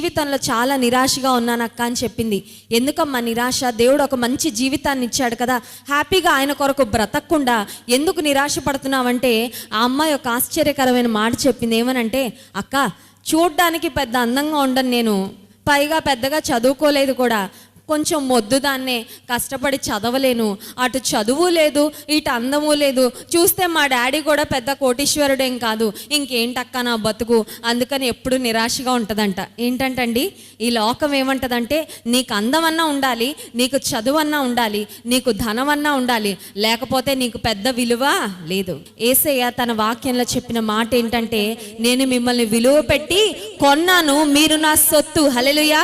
జీవితంలో చాలా నిరాశగా ఉన్నాను అక్క అని చెప్పింది. ఎందుకమ్మా నిరాశ? దేవుడు ఒక మంచి జీవితాన్ని ఇచ్చాడు కదా. హ్యాపీగా ఆయన కొరకు బ్రతకకుండా ఎందుకు నిరాశ పడుతున్నావంటే ఆ అమ్మాయి ఒక ఆశ్చర్యకరమైన మాట చెప్పింది. ఏమనంటే అక్క చూడ్డానికి పెద్ద అందంగా ఉండను నేను. పైగా పెద్దగా చదువుకోలేదు కూడా. కొంచెం మొద్దు దాన్నే కష్టపడి చదవలేను. అటు చదువు లేదు ఇటు అందము లేదు. చూస్తే మా డాడీ కూడా పెద్ద కోటీశ్వరుడేం కాదు. ఇంకేంటక్క నా బతుకు? అందుకని ఎప్పుడు నిరాశగా ఉంటుందంట. ఏంటంటండి? ఈ లోకం ఏమంటదంటే నీకు అందమన్నా ఉండాలి నీకు చదువన్నా ఉండాలి నీకు ధనమన్నా ఉండాలి. లేకపోతే నీకు పెద్ద విలువ లేదు. ఏసయ్య తన వాక్యంలో చెప్పిన మాట ఏంటంటే నేను మిమ్మల్ని విలువ పెట్టి కొన్నాను మీరు నా సొత్తు. హలెలుయా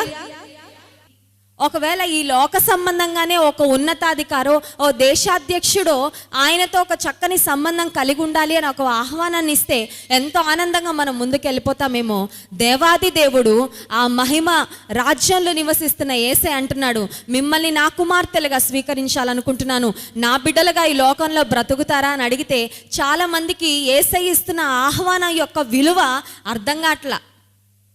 ఒకవేళ ఈ లోక సంబంధంగానే ఒక ఉన్నతాధికారో ఓ దేశాధ్యక్షుడో ఆయనతో ఒక చక్కని సంబంధం కలిగి ఉండాలి అని ఒక ఆహ్వానాన్ని ఇస్తే ఎంతో ఆనందంగా మనం ముందుకెళ్ళిపోతామేమో. దేవాది దేవుడు ఆ మహిమ రాజ్యంలో నివసిస్తున్న ఏసే అంటున్నాడు మిమ్మల్ని నా కుమార్తెలుగా స్వీకరించాలనుకుంటున్నాను. నా బిడ్డలుగా ఈ లోకంలో బ్రతుకుతారా? అని అడిగితే చాలామందికి ఏసై ఇస్తున్న ఆహ్వానం యొక్క విలువ అర్థం కావట్లా.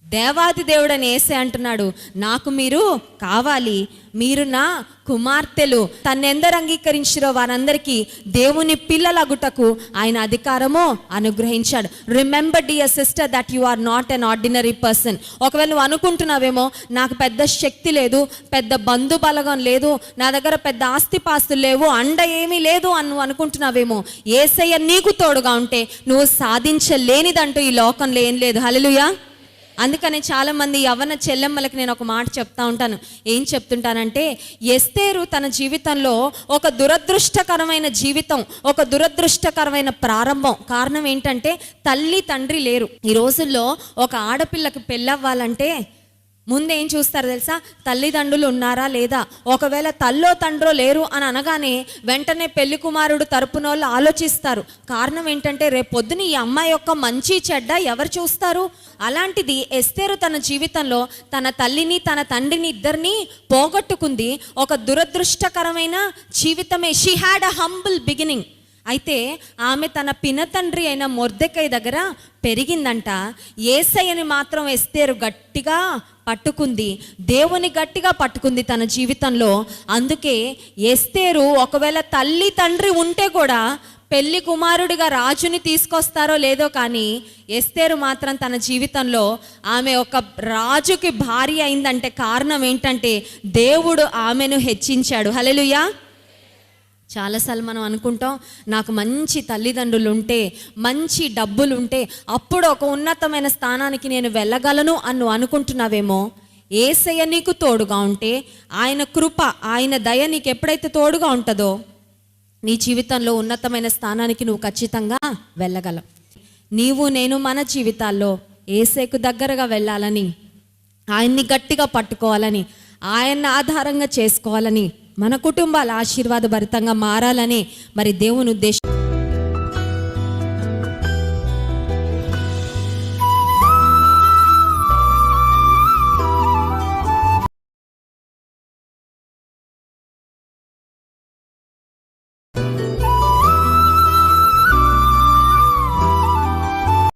దేవాది దేవుడని ఏసే అంటున్నాడు నాకు మీరు కావాలి మీరు నా కుమార్తెలు. తన్నెందరు అంగీకరించిరో వారందరికీ దేవుని పిల్లలగుటకు ఆయన అధికారము అనుగ్రహించాడు. Remember dear sister that you are not an ordinary person ఒకవేళ నువ్వు అనుకుంటున్నావేమో నాకు పెద్ద శక్తి లేదు పెద్ద బంధు బలగం లేదు నా దగ్గర పెద్ద ఆస్తిపాస్తులు లేవు అండ ఏమీ లేదు అని నువ్వు అనుకుంటున్నావేమో ఏసయ్య నీకు తోడుగా ఉంటే నువ్వు సాధించలేనిదంటూ ఈ లోకంలో ఏం లేదు. హల్లెలూయా అందుకని చాలామంది యవన చెల్లెమ్మలకి నేను ఒక మాట చెప్తా ఉంటాను. ఏం చెప్తుంటానంటే ఎస్తేరు తన జీవితంలో ఒక దురదృష్టకరమైన జీవితం ఒక దురదృష్టకరమైన ప్రారంభం. కారణం ఏంటంటే తల్లి తండ్రి లేరు. ఈ రోజుల్లో ఒక ఆడపిల్లకి పెళ్ళవ్వాలంటే ముందు ఏం చూస్తారు తెలుసా? తల్లిదండ్రులు ఉన్నారా లేదా? ఒకవేళ తల్లో తండ్రో లేరు అని అనగానే వెంటనే పెళ్ళి కుమారుడు తరపున వాళ్ళు ఆలోచిస్తారు. కారణం ఏంటంటే రేపు పొద్దున ఈ అమ్మాయి యొక్క మంచి చెడ్డ ఎవరు చూస్తారు? అలాంటిది ఎస్తేరు తన జీవితంలో తన తల్లిని తన తండ్రిని ఇద్దరిని పోగొట్టుకుంది ఒక దురదృష్టకరమైన జీవితమే. She had a humble beginning అయితే ఆమె తన పినతండ్రి అయిన మొర్దెకై దగ్గర పెరిగిందంట. ఏసయ్యని మాత్రం ఎస్తేరు గట్టిగా పట్టుకుంది. దేవుని గట్టిగా పట్టుకుంది తన జీవితంలో. అందుకే ఎస్తేరు ఒకవేళ తల్లి తండ్రి ఉంటే కూడా పెళ్ళి కుమారుడిగా రాజుని తీసుకొస్తారో లేదో కానీ ఎస్తేరు మాత్రం తన జీవితంలో ఆమె ఒక రాజుకి భార్య అయిందంటే కారణం ఏంటంటే దేవుడు ఆమెను హెచ్చించాడు. హలెలుయా చాలాసార్లు మనం అనుకుంటాం నాకు మంచి తల్లిదండ్రులు ఉంటే మంచి డబ్బులు ఉంటే అప్పుడు ఒక ఉన్నతమైన స్థానానికి నేను వెళ్ళగలను అని నువ్వు అనుకుంటున్నావేమో? ఏసయ్య నీకు తోడుగా ఉంటే ఆయన కృప ఆయన దయ నీకు ఎప్పుడైతే తోడుగా ఉంటుందో నీ జీవితంలో ఉన్నతమైన స్థానానికి నువ్వు ఖచ్చితంగా వెళ్ళగలవు నీవు నేను మన జీవితాల్లో ఏసేకు దగ్గరగా వెళ్ళాలని ఆయన్ని గట్టిగా పట్టుకోవాలని ఆయన్ని ఆధారంగా చేసుకోవాలని మన కుటుంబాలు ఆశీర్వాదభరితంగా మారాలని మరి దేవుని ఉద్దేశం.